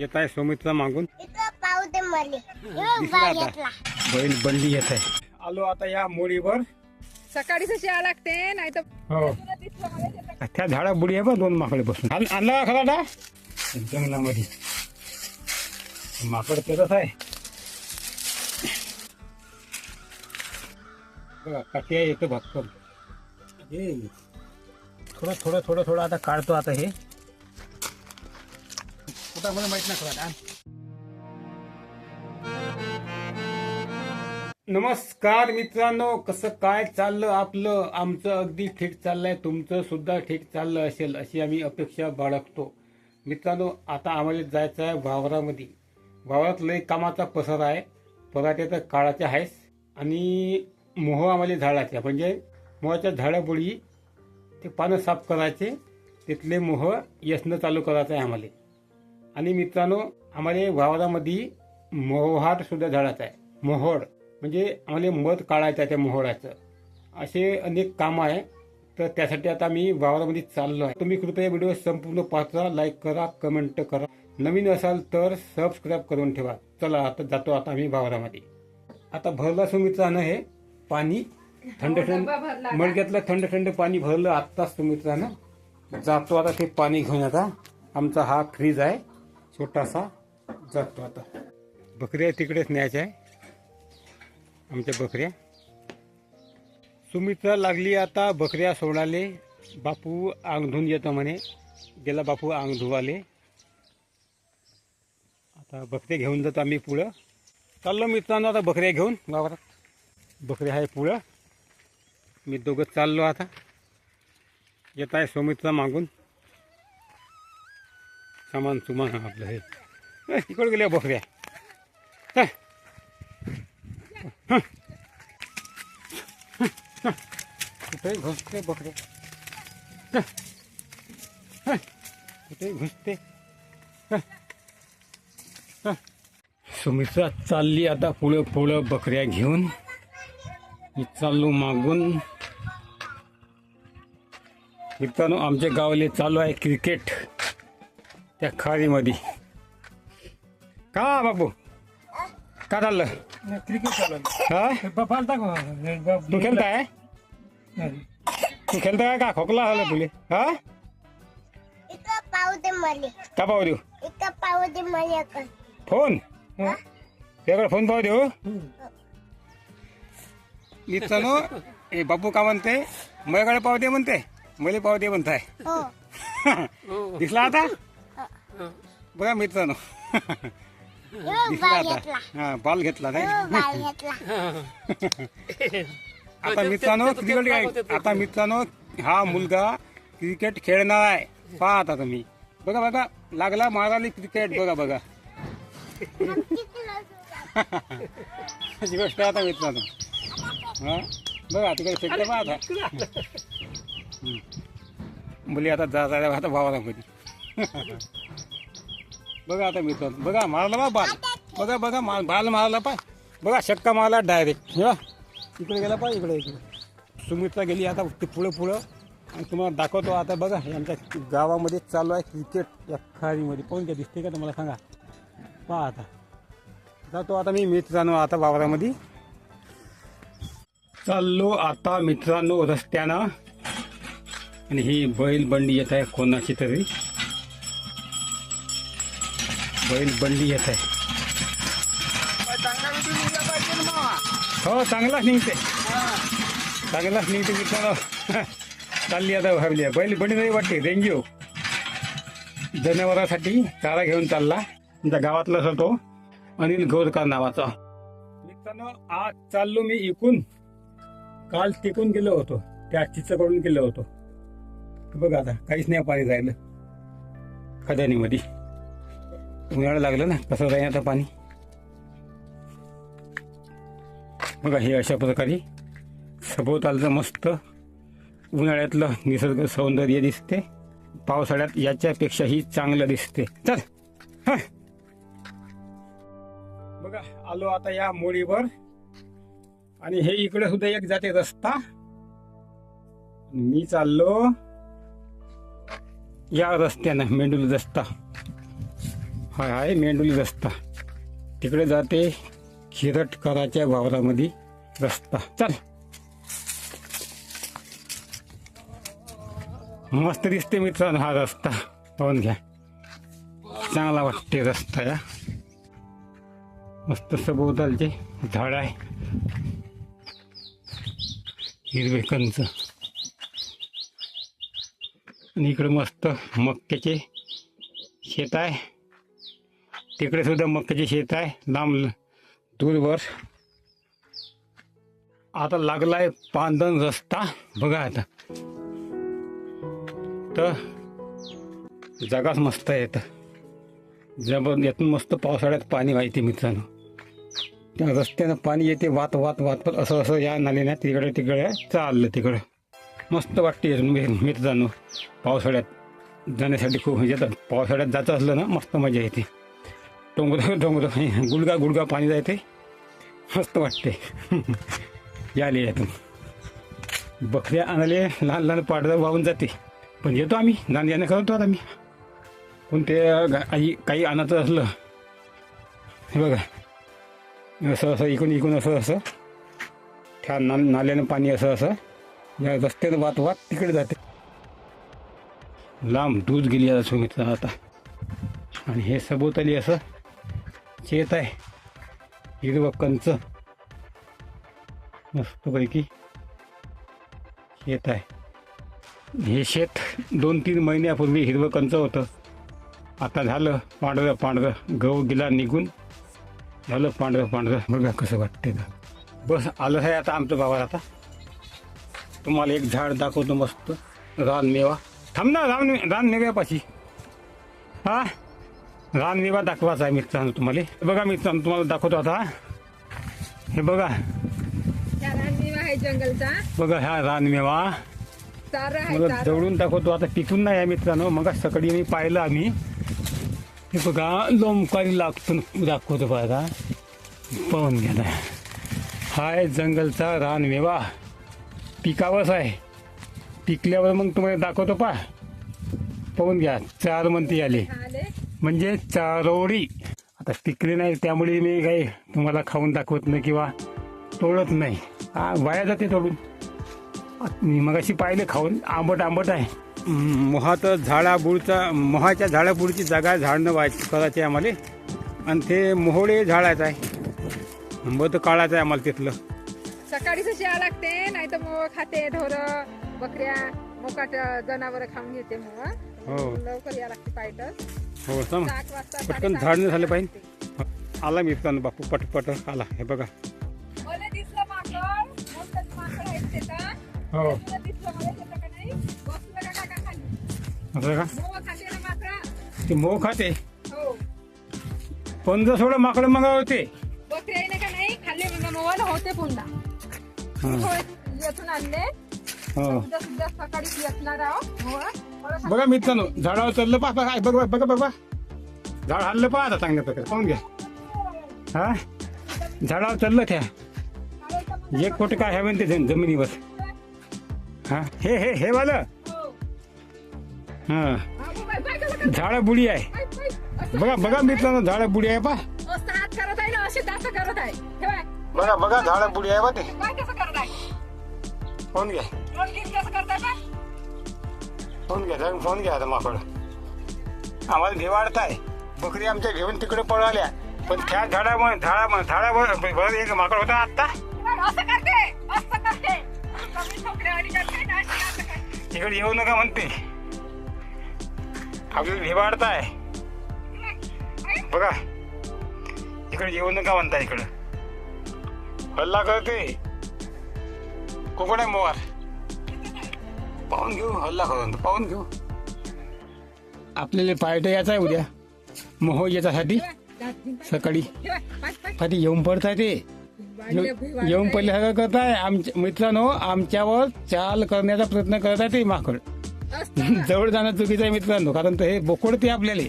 येत आहे सौमित्र मागून. पाहू दे मले. बैल बंडी येत आहे. आलो आता या मोडीवर. सकाळीच यावं लागते नाही तर हो त्या झाडा बुडी आहे बा दोन माकडे बसून. आण- आणला खरा जंगलामध्ये. माकड करत आहे. बघा काट्या येतं हे. थोडं थोडं थोडं थोडं आता काढतो आता हे. कुठं मला माहीत नाही खरा नमस्कार मित्रांनो कसं काय चाललं आपलं? आमचं अगदी ठीक चाललंय तुमचं सुद्धा ठीक चाललं असेल अशी आम्ही अपेक्षा बाळगतो. मित्रांनो आता आम्हाला जायचं आहे वावरामध्ये. वावरात लय कामाचा पसर आहे पराठ्याचं काळाच्या आहेस आणि मोह आम्हाला झाडाच्या म्हणजे मोहाच्या झाडाबुडी ते पानं साफ करायचे तिथले मोह यसनं चालू करायचं आहे आम्हाला. आणि मित्रांनो आम्हाला वावरामध्ये मोहार सुद्धा झाडाचा आहे. मोहोड म्हणजे आम्हाला मध काढायचं आहे त्या मोहोळाचं असे अनेक कामं आहे. तर त्यासाठी आता मी वावरामध्ये चाललो आहे. तुम्ही कृपया व्हिडिओ संपूर्ण पाहता लाईक करा कमेंट करा. नवीन असाल तर सबस्क्राईब करून ठेवा. चला आता जातो आता आम्ही वावरामध्ये. आता भरला सुमित्रानं हे पाणी. थंड थंड मडक्यातलं थंड थंड पाणी भरलं आत्ताच सुमित्रानं जातो आता ते पाणी घेऊन आता. आमचा हा फ्रीज आहे. छोटासा जातो आता. बकऱ्या तिकडेच न्यायच्या आहे. आमच्या बकऱ्या. सुमित्रा लागली आता बकऱ्या सोडाले. बापू आंग धुवून येतो म्हणे. गेला बापू आंग धुवाले आता बकऱ्या घेऊन जातो आम्ही पुढं. चाललो मित्रांनो आता बकऱ्या घेऊन वावरात. बकऱ्या आहे पुढं. मी दोघं चाललो आता. येत आहे सुमित्रा मागून. सामान सुमान आपलं हे. इकडे गेल्या बकऱ्या. कुठे घुसते बकरे. कुठे घुसते. सुमित्रा चालली आता पुढं पुढं बकऱ्या घेऊन. मी चाललो मागून. मित्रांनो आमच्या गावाले चालू आहे क्रिकेट. त्या खाडीमध्ये. का बाबू? का चाललं? क्रिकेट हा? तू खेळताय? तू खेळताय का? खोकला झाला तुले. हा? पाहू दे मले. का पाहू देऊ? इथं पाहू दे मले पण. फोन? त्याकडे फोन पाहू देऊ? मित्रांनो ए बापू का म्हणते? माझ्याकडे पाहू दे म्हणते. मला पाहू दे म्हणताय. हो. दिसला आता? बघा मित्रांनो. दिसला बाल आता. घेतला. हा बॉल घेतला नाही आता मित्रांनो क्रिकेट आता मित्रांनो हा मुलगा क्रिकेट खेळणार आहे. पहा आता तुम्ही. बघा बघा लागला माराली क्रिकेट. बघा बघा. गोष्ट आता मित्रांनो. हा? बघा तिकडे फेकलं पहा आता. मुली आता जा आता भावामध्ये बघा आता मित्रांनो बघा मारला बा बाल. बघा बघा मा बाल मारला पाय. बघा शक्का मारला डायरेक्ट हे इकडे गेला पाय इकडे इकडे. सुमित्रा गेली आता ते पुढं पुढं. आणि तुम्हाला दाखवतो आता बघा यांच्या आमच्या गावामध्ये चालू आहे क्रिकेट या खाडीमध्ये कोण काय दिसते का तुम्हाला सांगा. पहा आता. जातो आता मी मित्रांनो आता वावरामध्ये. चाललो आता मित्रांनो रस्त्यानं. आणि ही बैल बंडी येत आहे कोणाची तरी. बैल बंडी येत आहे. हो चांगलाच निघते. चांगलाच निघते मित्रांनो. चालली आता भाबली बैल बंडी नाही वाटते. रेंजिओ जनावरासाठी चारा घेऊन चालला. आमच्या गावातलाच होतो अनिल गौरकर नावाचा. मित्रांनो आज चाललो मी इकून. काल टिकून गेलो होतो. त्या चिचकडून गेलो होतो. बघा आता काहीच नाही पाणी राहिलं खदानीमध्ये. उन्हाळा लागलं ना कसं राहील आता पाणी. बघा हे अशा प्रकारे सभोवतालचं मस्त उन्हाळ्यातलं निसर्ग सौंदर्य दिसते. पावसाळ्यात याच्यापेक्षाही चांगलं दिसते. चल हं. बघा आलो आता या मोडीवर. आणि हे इकडे सुद्धा एक जाते रस्ता. मी चाललो या रस्त्यानं मेंडूल रस्ता. हा आहे मेंडोली रस्ता. तिकडे जाते खिरटकराच्या वावरामध्ये रस्ता. चल. मस्त दिसते मित्रांनो हा रस्ता. पाहून घ्या. चांगला वाटते रस्ता या. मस्त सभोवतालचे झाड आहे. हिरवे कंच आणि इकडे मस्त मक्याचे शेत आहे. तिकडे सुद्धा मक्याचे शेत आहे. लांब दूरवर. आता लागलाय पांदन रस्ता. बघा आता. तर जागाच मस्त येत जबर यातून मस्त पावसाळ्यात पाणी वाहते मित्रांनो. त्या रस्त्यानं पाणी येते वात वात वात वात. असं असं या नालीनं तिकडे तिकडे चाललं तिकडं. मस्त वाटते मित्रांनो. पावसाळ्यात जाण्यासाठी खूप म्हणजे पावसाळ्यात जायचं असलं ना मस्त मजा येते. डोंगर डोंगर गुडगा गुडगा पाणी जायते मस्त वाटते याले यातून बकऱ्या आणाले लहान लहान पाडदा वाहून जाते. पण येतो आम्ही. लहान यानं करतो आम्ही कोणते आई काही काही आणायचं असलं हे बघा. असं असं इकून इकडून असं असं. त्या ना नाल्यानं पाणी असं असं. या रस्त्यानं वात वात तिकडे जाते. लांब दूध गेली आता सुमित्रा आता. आणि हे सभोवताली असं शेत आहे. हिरवं कंच. मस्तपैकी शेत आहे. हे शेत दोन तीन महिन्यापूर्वी हिरवं कंच होतं. आता झालं पांढरं पांढरं. गहू गेला निघून झालं पांढरं पांढरं. बघा कसं वाटते तर बस आलं आहे आता आमचं गावात आता. तुम्हाला एक झाड दाखवतो मस्त. रानमेवा थांब ना रान रानमेव्यापाशी हा? रानमेवा दाखवायचा आहे मित्रांनो तुम्हाला. हे बघा मित्रांनो तुम्हाला दाखवतो आता. हे बघा. आहे जंगलचा. बघा हा रानमेवा मला जवळून दाखवतो. आता पिकून नाही आहे मित्रांनो. मग सकाळी मी पाहिलं आम्ही. हे बघा लोमकारी लागतो. दाखवतो बघा पाहून घ्या ना. हाय जंगलचा रानमेवा पिकावंच आहे. पिकल्यावर मग तुम्हाला दाखवतो पा पाहून घ्या. चार म्हणते आले. म्हणजे चारोळी आता पिकले नाही त्यामुळे मी काही तुम्हाला खाऊन दाखवत नाही किंवा तोडत नाही. हा वाया जाते तोडून. मी मगाशी पाहिलं खाऊन आंबट आंबट आहे. मोहात झाडाबुडचा मोहाच्या झाडाबुडची जागा झाडणं व्हायची करायची आहे आम्हाला. आणि ते मोहोळे झाडाचं आहे. आंब तर काढायचं आहे आम्हाला तिथलं. सकाळीच लागते नाही तर मग खाते ढोर बकऱ्या. जनावर खाऊन घेते मग हो. लवकर यावं लागते पायटच हो सांग सात वाजता पटकन साडेसात झाडणं झालं पाहिजे. आला मित्रांनो बापू पटपट आला. हे बघा. मला दिसलं माकड. मोठं माकड आहे तिथं. हो. तुला दिसलं मला तिथं का नाही? बसलं का काका खाली? असं का? मोह खाते ना माकड? ते मोह खाते? हो. पंधरा सोळा माकडं मगा होते बकरी आहे ना का नाही? खाल्ले म्हणजे मोबाईल होते पुन्हा. होय, येथून आणले. हो. सुद्धा सुद्धा सकाळी येतणार आहो मोह. मला सांग- बघा मित्रांनो झाडावर चढलं पा काय बघा बघा बघा. झाड हल्लं पहा आता चांगल्या प्रकारे. पाहून घ्या. हा? झाडावर चढलं त्या. एक कोटी काय हवे ते जम- जमिनीवर. हा? हे हे हे वालं. हो. हा हा, बघ, बाय, बाय, कसं करत- झाडं बुडी आहे. Bye, bye. असं- बघा बघा मित्रांनो झाडं बुडी आहे पा असं हात करत आहे ना असे दात करत आहे. हे बघा. बघा झाडं बुडी आहे पा ते. बाय कसं करत आहे. पाहून घ्या. फोन घ्या फोन घ्या आता माकड. आम्हाला भेवाडत आहे बकरी आमच्या घेऊन तिकडे पळाल्या. पण त्या झाडामुळे झाडामुळे झाडामुळे बरं एक माकड होता आत्ता. इकडे येऊ नका म्हणते. आपल्याला भेवाडत आहे बघा. इकडे येऊ नका म्हणता इकडं. हल्ला करते कोकण आहे मोवार पाहून घेऊ हल्ला करून पाहून घेऊ आपल्याला पार्ट यायचा आहे उद्या मोह याच्यासाठी. सकाळी. पाठी येऊन पडताय ते येऊन. पहिले सगळं करताय आमच्या मित्रांनो आमच्यावर चाल करण्याचा प्रयत्न करत आहे ते माकड. जवळ जाणं चुकीचं आहे मित्रांनो कारण ते हे बोकडते आपल्याला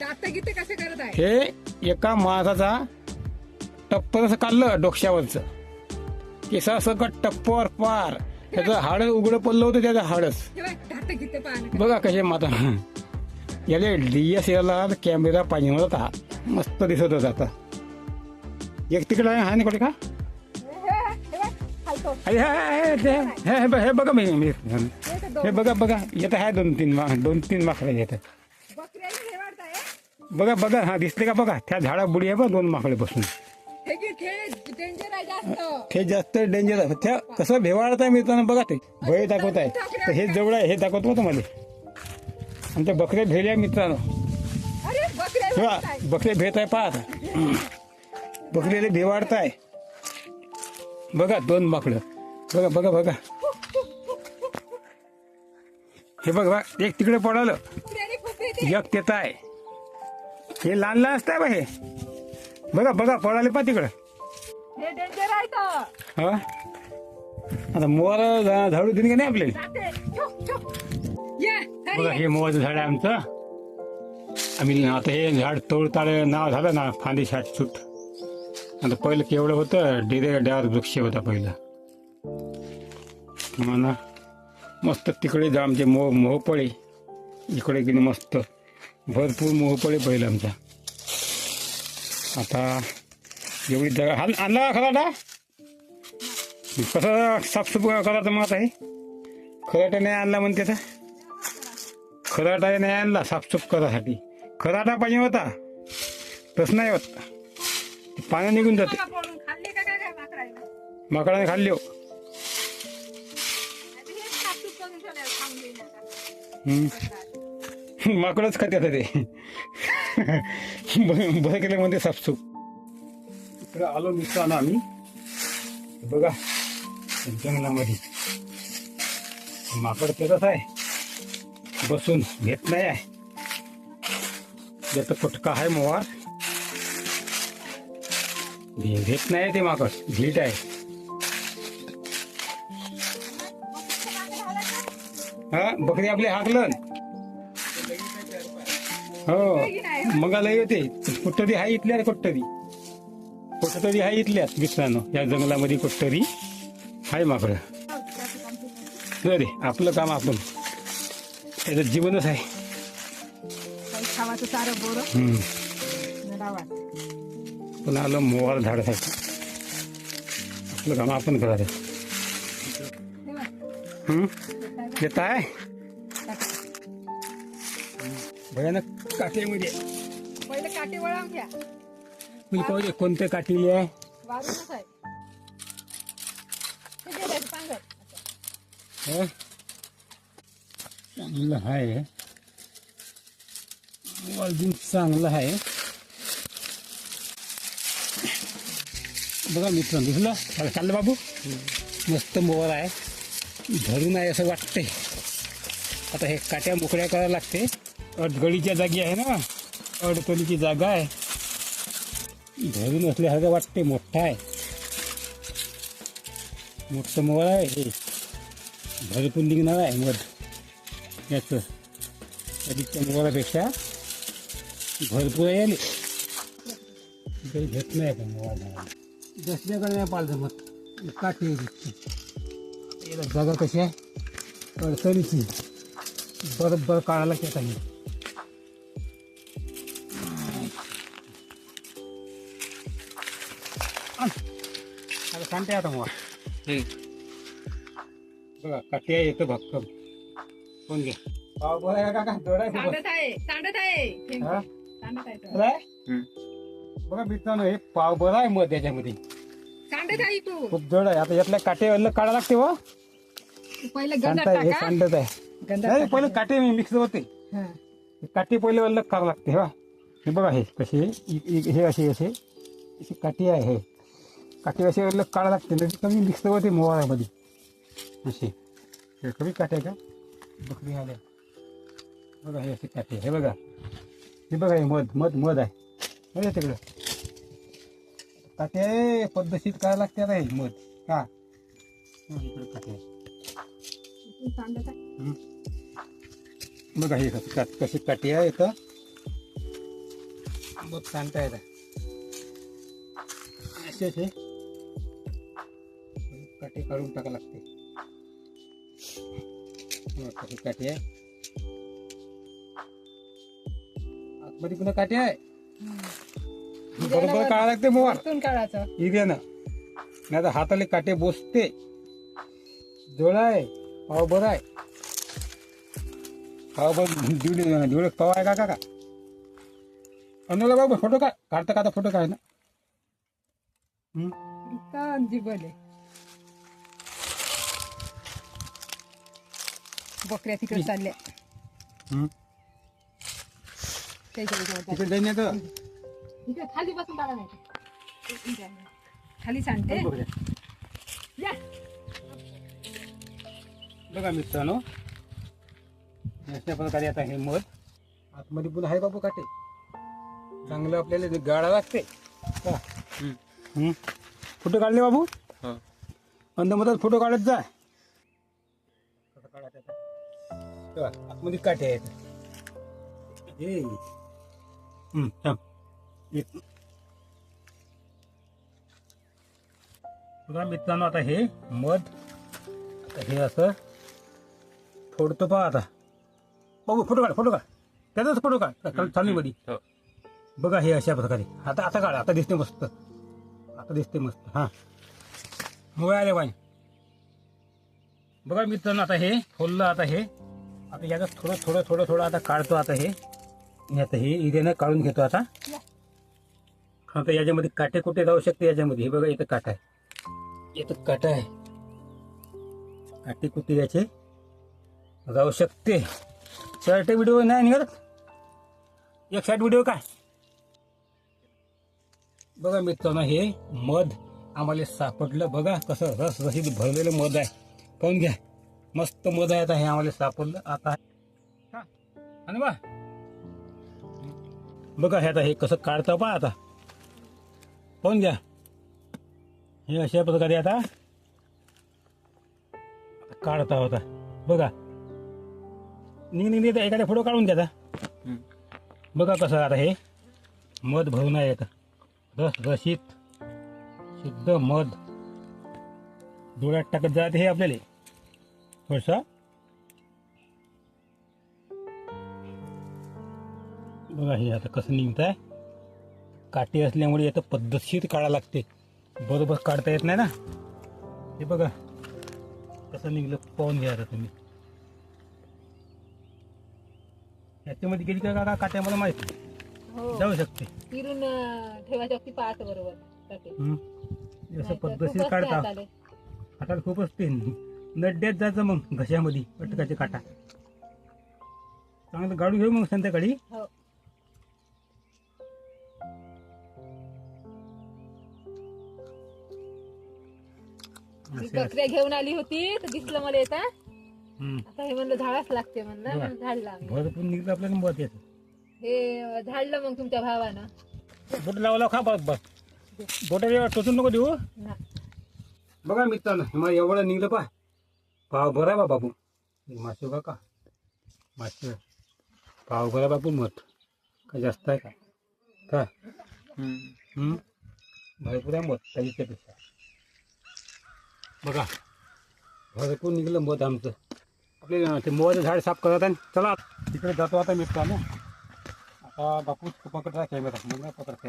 दात गीते कसे करत आहे हे एका माणसाचा टप्पर असं काढलं डोक्यावरचं केसा सकट टप्पर पार त्याचं हाड उघडं पडलं होतं त्याचं हाडच. बघा कसे माता. याला D S L R camera पाहिजे होता. मस्त दिसत होता आता. एक तिकडे आहे हा नाही कुठे का? हे, हे बघ, मी हे. बघा बघा. येत आहे दोन तीन मा दोन तीन माकडे येत. आहे बकऱ्याही वाढताय बघा बघा हा दिसले का बघा? त्या झाडा बुडी आहे बघ दोन माकडे बसून. हे घे, डेंजर आहे जास्त. ते जास्त डेंजर आहे. त्या कसं भेवाळत आहे मित्रांनो बघा ते. भय दाखवत आहे. तर हे जवळ आहे हे दाखवतो होतं मध्ये आमच्या बकऱ्या भेल्या मित्रांनो. अरे बकऱ्या. बकरे भेट आहे पाहत बकरीला भेवाडत आहे बघा दोन माकडं बघा बघा बघा. हे बघ बघ एक तिकडे पडालं. खूप. एक तेत आहे. हे लहान लहान असतंय बा हे. बघा बघा पडाले पा तिकडं. हे डेंजर आहे तर. हा? आता मोर झाडू दिली का नाही आपल्याला. जाते. छो, छो. ये, घरी बघा ये. हे मोवाचं झाड आहे आमचं. आम्ही आता हे झाड तोडताळ नाव झालं ना फांदी शाट सुट. आता पहिलं केवढं होतं डिरे डार वृक्ष होता पहिला. म्हणा मस्त तिकडे जा आमचे मोह मोहपळे. इकडे गेले मस्त. भरपूर मोहपळे पहिलं आमचा आता एवढी जागा हाल आणला का खराटा कसं साफसूफ करायचं मग आता हे. खराटा नाही आणला म्हणते तर. खराटा नाही आणला साफसूफ करासाठी खराटा पाहिजे होता. तस नाही होत. ते पाणी निघून जाते. माकडाने? खाल्ली हो. माकडच खाते आता ते. बरं केलं म्हणते साफसूफ इकडे आलो मित्रांनो आम्ही. बघा जंगलामध्ये. माकड तेरच आहे. बसून घेत नाही आहे. त्याचा फुटका आहे मोवार घेत नाही ते माकड. घीट आहे. हा बकरी आपले हाकलन. हो. मगाला येते. कुठतरी हाय इथल्या कुठतरी कुठतरी हाय इथल्याच मित्रांनो या जंगलामध्ये कुठतरी हाय माकड रे आपलं काम आपण. त्याचं जीवनच आहे. पण आलं मोवार झाडासाठी. आपलं काम आपण करायचं. हे येत आहे? भयानक. काठीमध्ये. पहिले काटे वळवून घ्या मी पाहू कोणत्या काठीली आहे. वारूनच आहे. हे घे त्याचं पांघर. हो? चांगलं आहे. अजून चांगलं आहे. बघा मित्रांनो दिसलं चाल- चाललं बाबू? मस्त मोवर आहे. धरून आहे असं वाटते आता हे काट्या मोकळ्या करायला लागते. अडगळीच्या जागी आहे ना. अडकलीची जागा आहे. धरून असल्यासारखं वाटते मोठा आहे. मोठं मोळ आहे हे. भरपूर निघणार आहे मध. याचं. अधिकच्या मोबाईलपेक्षा भरपूर आहे काही घेत नाही का मोबाईल दसऱ्याकडे नाही पाहिजे मग काठी दिसते याला जागा कशी आहे? अडचणीची बरोबर काढायला लागते काही आता सांगते आता मग. बघा काठी येतं भक्कम. कोण घे? पाव बघा काका जोडायचं सांडत आहे सांडत आहे. हा? सांडत आहे तो. काय? बघा मित्रांनो हे पाव बरं आहे मध त्याच्यामध्ये सांडत आहे तू. खूप जड आहे. आता यातल्या काटे अलग काढा लागते व तू पहिले हे टाका. सांडत आहे. नाही. पहिले काटे मिक्स होते. हा. हे काटे पहिले अलग काढा लागते हा. हे बघा हे कसे हे असे असे. अशी काठी आहे हे. काठी असे अलग काढा लागते म्हणजे कमी मिक्स होते मोहरामध्ये. असे हे कमी काटे आहे का? बकरी आल्या. बघा हे असे काटे हे बघा. हे बघा हे मध मध मध आहे. अरे तिकडं. काटे पद्धतशीर करायला लागते आता हे मध. का? इकडे काटे बघा हे कसं काट कशी काठी आहे इथं. बघ सांगता येत. असे काठी काढून टाका लागते. काठी आहे? मध्ये पुन्हा काटे आहे. बरोबर काढा लागते मोर काढायचं. इथे ना. नाही तर हाताले काटे बोसते. जोळा आहे. पाव बरं आहे. पाव बर दिवडे दिवडे पाव आहे का काका अनुला बाबा फोटो का काढता काढता फोटो काढ ना. हम्म? बकऱ्या तिकडे चालल्या. तिकडे इकडे खाली बसून नाही इकडे. खाली सांगते. या. बघा मित्रांनो. अशा प्रकारे आता हे मध. आतमध्ये पुन्हा आहे बाबू काटे. चांगलं आपल्याला ते गाळा लागते. फोटो काढले बाबू? अंदमधात फोटो काढत जा. तेव्हा आतमध्ये काटे आहेत. हे हम्म, थांब. एक. बघा मित्रांनो आता हे मध आता हे असं फोडतो पहा आता. बघू फोटो काढ फोटो काढ. त्याचाच फोटो काढ. चालू मध्ये बघा हे अशा प्रकारे. आता आता काढ आता दिसते मस्त. आता दिसते मस्त. हा. मुळे आले पाहिजे बघा मित्रांनो आता हे फोडलं आता हे आता याच्यात थोडं थोडं थोडं थोडं आता काढतो आता हे. आता हे इरेनं काढून घेतो आता. आता याच्यामध्ये काटे कुठे जाऊ शकते याच्यामध्ये? हे बघा इथं काटा आहे. इथं काटा आहे. काटे कुठे याचे? जाऊ शकते. शर्ट व्हिडिओ नाही निघत? एक शर्ट व्हिडिओ काय? बघा मित्रांनो हे मध आम्हाला सापडलं. बघा कसं रस रशीद भरलेलं मध आहे. पाहून घ्या. मस्त मध आहे आता हे आम्हाला सापडलं. आता हा. आणि बा बघा हे आता हे कसं काढतं पहा आता. पाहून घ्या. हे अशा प्रकारे आता काढता होता बघा. निघ निघ एखाद्या फोटो काढून घ्या आता. बघा कसं आता हे मध भरून आहे आता. रस रशीत शुद्ध मध. डोळ्यात टाकत जात हे आपल्याला. थोडसा बघा हे आता कसं निघत आहे काटे असल्यामुळे याचं पद्धतशीर काढा लागते. बरोबर काढता येत नाही ना? हे बघा कसं निघलं पाहून घ्या आता तुम्ही. याच्यामध्ये गेली का का काट्या मला माहिती हो. जाऊ शकते. फिरून अं, ठेवायची अगदी पाहत बरोबर. काटे. हम्म. असं पद्धतशीर काढता. हाताला खूप असते नड्ड्यात जायचं मग घशामध्ये पटकाचे काटा. चांगलं गाडू घेऊ मग संध्याकाळी. हो. मी असे बकऱ्या घेऊन आली होती तर दिसलं मला येता हम्म. आता हे म्हणलं झाडाच लागते म्हणलं आम्ही भरपूर निघलं आपल्याला मत येतं हे झाडलं मग तुमच्या भावानं. बोट लावा लावा खा बघ बघ बोटा टोचून नको देऊ. ना. बघा मित्रांनो मग एवढं निघलं पा पाव बरा बा बाबू. मासे बा का? मासे. पाव बरा बाबू मत. का जास्त आहे का? का? भरपूर आहे मत त्याच्यापेक्षा. बघा. भरपूर निघलं मध आमचं. आपले ते मोहचं झाड साफ करत आहे. चला. तिकडे जातो आता मित्रांनो आता बापूच पकडता कॅमेरा मग पकडते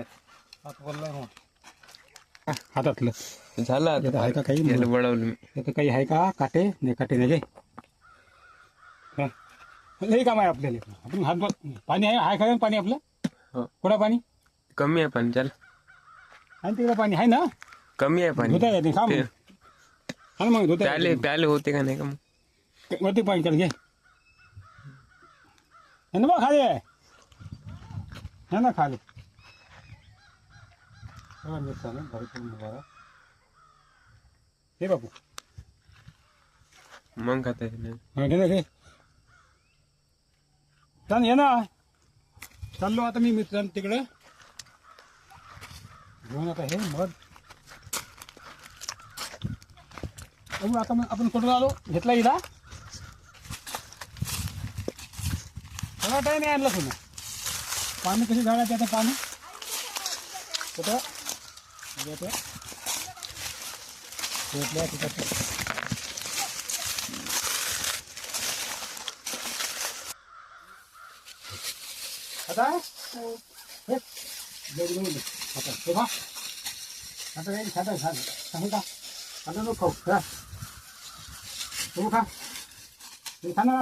हात बोलला हो हातातलं झालं आता. आहे का काही? याला वळवलं मी. त्याचं काही आहे का? काटे? नाही काटे नाही काय हा. लई काम आहे आपल्याला आपण हात बघ पाणी आहे? आहे का पाणी आपलं? हो. कोणा पाणी? कमी आहे पाणी चल. आहे तिकडे पाणी आहे ना? कमी आहे पाणी. धुता येते खा मग हा ना मग धुता प्याले प्याले होते का नाही का मग? वरती पाणी चल घे. है ना बा खाली. आहे है ना खाली. बघा मिरसानं भरपूर मुबारक. हे बापू मग खाता येत नाही हा घे ना घे चाल ये ना चाललो आता मी मित्रांनो तिकडे घेऊन आता हे मग बघू आता मग आपण कुठून आलो घेतला इला सगळा टाईम आणला पुन्हा पाणी कशी झाडायचं आता पाणी कुठं आता आता, आता काही का? नको खाऊ. खा. तू खा. खा ना.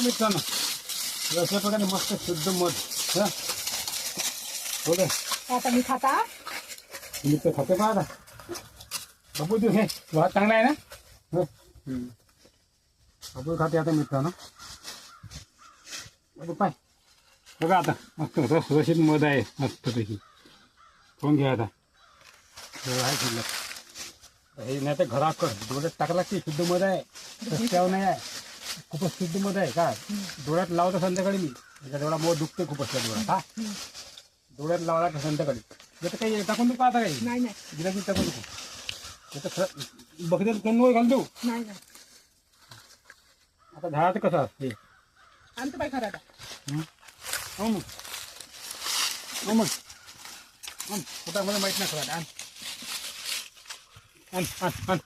मित्रांनो अशा प्रकारे मस्त शुद्ध मध हो आता मी खाता. मी तर खाते पहा आता? बाबू तू हे भात चांगला आहे ना. बाबू खाते आता मित्रांनो. बाबू पाय. बघा आता मस्त रस रशीत मध आहे मस्त पैकी कोण घ्या आता. आहे शिल्लक हे नाही तर घराकर डोळ्यात टाकला की शुद्ध मध आहे. रस्त्यावर नाही आहे. खूपच शुद्ध मध आहे का डोळ्यात लावतो संध्याकाळी मी. त्याचा डोळा मोठ दुखते खूपच त्या डोळ्यात हा. डोळ्यात लावला का संध्याकाळी. त्याचं काही टाकून नको आता काही? नाही नाही. गिराकी टाकू नको त्याचं खरं बघितलं कोण वर घालतो नाही नाही. आता झाडाचं कसं असते? आणतो बाई खरं आता. हो? मग. हो मग. आण. कुठं मला माहीत नाही खरं आण. आण आण आण.